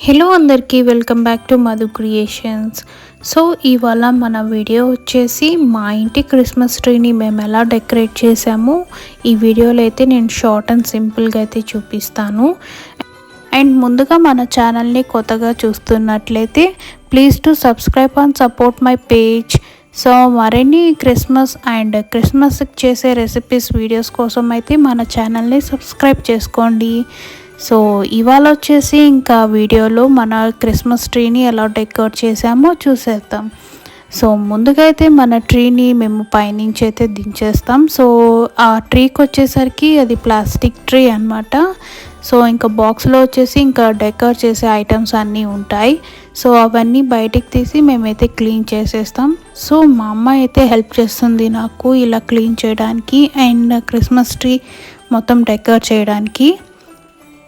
Hello అందరికీ welcome back to Madhu creations so ఇవాళ మన వీడియో వచ్చేసి మా ఇంటి క్రిస్మస్ ట్రీని మేము ఎలా డెకరేట్ చేసాము ఈ వీడియోలో అయితే నేను షార్ట్ అండ్ సింపుల్గా అయితే చూపిస్తాను. అండ్ ముందుగా మన ఛానల్ని కొత్తగా చూస్తున్నట్లయితే please to subscribe and support my page so మరిన్ని క్రిస్మస్ అండ్ క్రిస్మస్కి చేసే రెసిపీస్ వీడియోస్ కోసం అయితే మన ఛానల్ని సబ్స్క్రైబ్ చేసుకోండి. సో ఇవాళ వచ్చేసి ఇంకా వీడియోలో మన క్రిస్మస్ ట్రీని ఎలా డెకరేట్ చేసామో చూసేద్దాం. సో ముందుగా అయితే మన ట్రీని మేము పైనుంచి అయితే దించేస్తాం. సో ఆ ట్రీకి వచ్చేసరికి అది ప్లాస్టిక్ ట్రీ అనమాట సో ఇంకా బాక్స్లో వచ్చేసి ఇంకా డెకర్ చేసే ఐటమ్స్ అన్నీ ఉంటాయి. సో అవన్నీ బయటికి తీసి మేమైతే క్లీన్ చేసేస్తాం. సో మా అమ్మ అయితే హెల్ప్ చేస్తుంది నాకు ఇలా క్లీన్ చేయడానికి అండ్ క్రిస్మస్ ట్రీ మొత్తం డెకర్ చేయడానికి.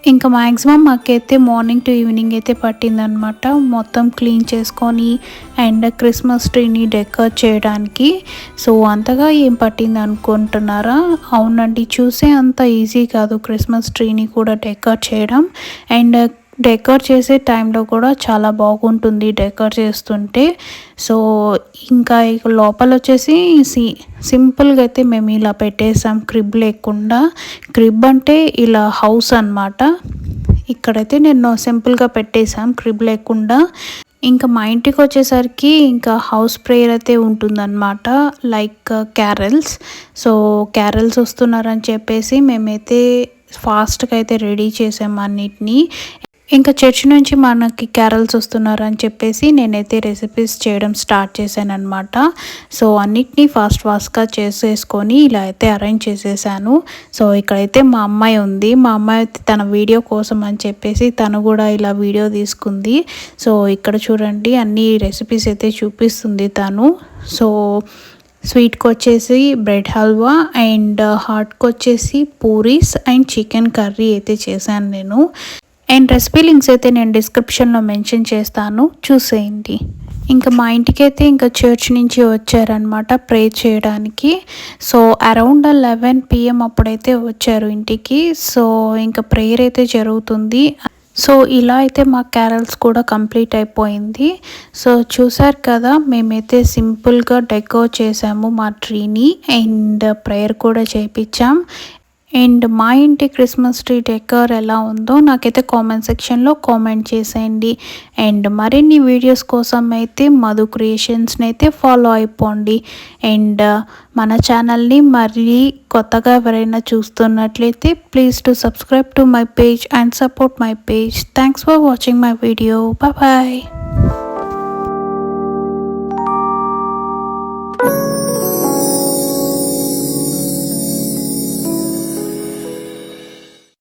ఇంకా మ్యాక్సిమం మాకైతే మార్నింగ్ టు ఈవినింగ్ అయితే పట్టిందనమాట. మొత్తం క్లీన్ చేసుకొని అండ్ క్రిస్మస్ ట్రీని డెకర్ చేయడానికి. సో అంతగా ఏం పట్టింది అనుకుంటున్నారా అవునండి చూసే అంత ఈజీ కాదు క్రిస్మస్ ట్రీని కూడా డెకర్ చేయడం. అండ్ డెకర్ చేసే టైంలో కూడా చాలా బాగుంటుంది డెకర్ చేస్తుంటే. సో ఇంకా లోపల వచ్చేసి సి సింపుల్గా అయితే మేము ఇలా పెట్టేసాం క్రిబ్ లేకుండా. క్రిబ్ అంటే ఇలా హౌస్ అనమాట ఇక్కడైతే నేను సింపుల్గా పెట్టేసాం క్రిబ్ లేకుండా. ఇంకా మా ఇంటికి వచ్చేసరికి ఇంకా హౌస్ ప్రేయర్ అయితే ఉంటుందన్నమాట లైక్ క్యారల్స్. సో క్యారల్స్ వస్తున్నారని చెప్పేసి మేమైతే ఫాస్ట్గా అయితే రెడీ చేసాము అన్నిటినీ. ఇంకా చర్చ్ నుంచి మనకి క్యారల్స్ వస్తున్నారు అని చెప్పేసి నేనైతే రెసిపీస్ చేయడం స్టార్ట్ చేశాను అనమాట సో అన్నిటినీ ఫాస్ట్ ఫాస్ట్గా చేసేసుకొని ఇలా అయితే అరేంజ్ చేసేసాను. సో ఇక్కడైతే మా అమ్మాయి ఉంది. మా అమ్మాయి అయితే తన వీడియో కోసం అని చెప్పేసి తను కూడా ఇలా వీడియో తీసుకుంది. సో ఇక్కడ చూడండి అన్ని రెసిపీస్ అయితే చూపిస్తుంది తను. సో స్వీట్కి వచ్చేసి బ్రెడ్ హల్వా అండ్ హాట్కి వచ్చేసి పూరీస్ అండ్ చికెన్ కర్రీ అయితే చేశాను నేను. అండ్ రెసిపీ లింక్స్ అయితే నేను డిస్క్రిప్షన్లో మెన్షన్ చేస్తాను. చూసేయండి. ఇంకా మా ఇంటికి అయితే ఇంకా చర్చ్ నుంచి వచ్చారనమాట ప్రే చేయడానికి. సో అరౌండ్ లెవెన్ పిఎం అప్పుడైతే వచ్చారు ఇంటికి. సో ఇంకా ప్రేయర్ అయితే జరుగుతుంది. సో ఇలా అయితే మా క్యారల్స్ కూడా కంప్లీట్ అయిపోయింది. సో చూసారు కదా మేమైతే సింపుల్గా డెకో చేసాము మా ట్రీని అండ్ ప్రేయర్ కూడా చేయించాం అండ్ మా ఇంటి క్రిస్మస్ ట్రీ డెకర్ ఎలా ఉందో నాకైతే కామెంట్ సెక్షన్లో కామెంట్ చేసేయండి. అండ్ మరిన్ని వీడియోస్ కోసం అయితే మధు క్రియేషన్స్ని అయితే ఫాలో అయిపోండి. అండ్ మన ఛానల్ని మరీ కొత్తగా ఎవరైనా చూస్తున్నట్లయితే please to subscribe to my page and support my page. Thanks for watching my video. Bye.